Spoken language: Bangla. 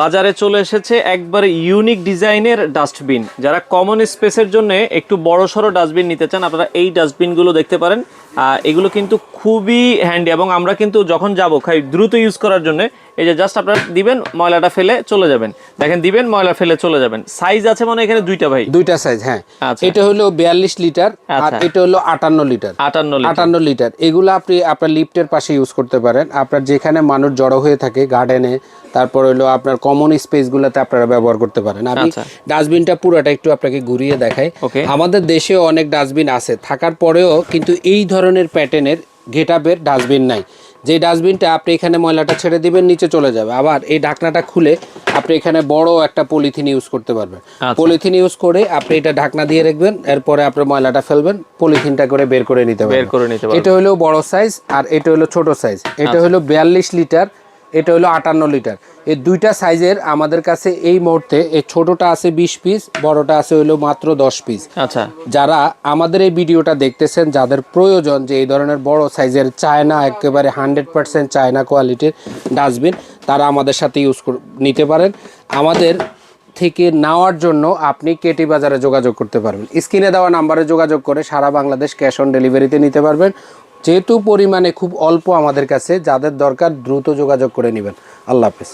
বাজারে চলে এসেছে একবার ইউনিক ডিজাইনের ডাস্টবিন যারা কমন স্পেসের জন্য একটু বড় সড়ো ডাস্টবিন নিতে চান, আপনারা এই ডাস্টবিনগুলো দেখতে পারেন। এগুলো কিন্তু খুবই হ্যান্ডি এবং আমরা কিন্তু যখন যাব, খাই, দ্রুত ইউজ করার জন্য এই যে জাস্ট আপনারা দিবেন ময়লাটা ফেলে চলে যাবেন। দেখেন দিবেন ময়লা ফেলে চলে যাবেন। সাইজ আছে মানে এখানে দুইটা ভাই। দুইটা সাইজ হ্যাঁ। আচ্ছা। এটা হলো বিয়াল্লিশ লিটার আর আচ্ছা। এটা হলো আটান্ন লিটার। আটান্ন লিটার। আটান্ন লিটার। এগুলো আপনি আপনার লিফটের পাশে ইউজ করতে পারেন। আপনার যেখানে মানুষ জড়ো হয়ে থাকে গার্ডেনে তারপর হলো আপনার কমন স্পেসগুলোতে আপনারা ব্যবহার করতে পারেন। আমি আচ্ছা। ডাস্টবিনটা পুরোটা একটু আপনাকে ঘুরিয়ে দেখাই. আমাদের দেশেও অনেক ডাস্টবিন আছে। থাকার পরেও কিন্তু এই ধরনের প্যাটার্নের গেটআপের ডাস্টবিন নাই। যে ডাস্টবিনটা আপনি এখানে ময়লাটা ছেড়ে দিবেন নিচে চলে যাবে। আবার এই ঢাকনাটা খুলে আপনি এখানে বড় একটা পলিথিন ইউজ করতে পারবেন। আচ্ছা। পলিথিন ইউজ করে আপনি এটা ঢাকনা দিয়ে রাখবেন এরপরে আপনি ময়লাটা ফেলবেন পলিথিনটা করে বের করে নিতে পারবেন। বের করে নিতে পারবেন। এটা হলো বড় সাইজ আর এটা হলো ছোট সাইজ এটা আচ্ছা। হলো বিয়াল্লিশ লিটার এটা হলো আটান্ন লিটার। এই দুইটা সাইজের আমাদের কাছে এই মুহূর্তে এই ছোটটা আছে বিশ পিস বড়টা আছে হলো মাত্র দশ পিস আচ্ছা। যারা আমাদের এই ভিডিওটা দেখতেছেন যাদের প্রয়োজন যে এই ধরনের বড় সাইজের চায়না একেবারে হান্ড্রেড পার্সেন্ট চায়না কোয়ালিটির ডাস্টবিন তারা আমাদের সাথে ইউজ নিতে পারেন। আমাদের থেকে নেওয়ার জন্য আপনি কেটি বাজারে যোগাযোগ করতে পারবেন। স্ক্রিনে দেওয়া নাম্বারে যোগাযোগ করে সারা বাংলাদেশ ক্যাশ অন ডেলিভারিতে নিতে পারবেন। যেহেতু পরিমাণে খুব অল্প আমাদের কাছে যাদের দরকার দ্রুত যোগাযোগ করে নেবেন। আল্লাহ হাফেজ।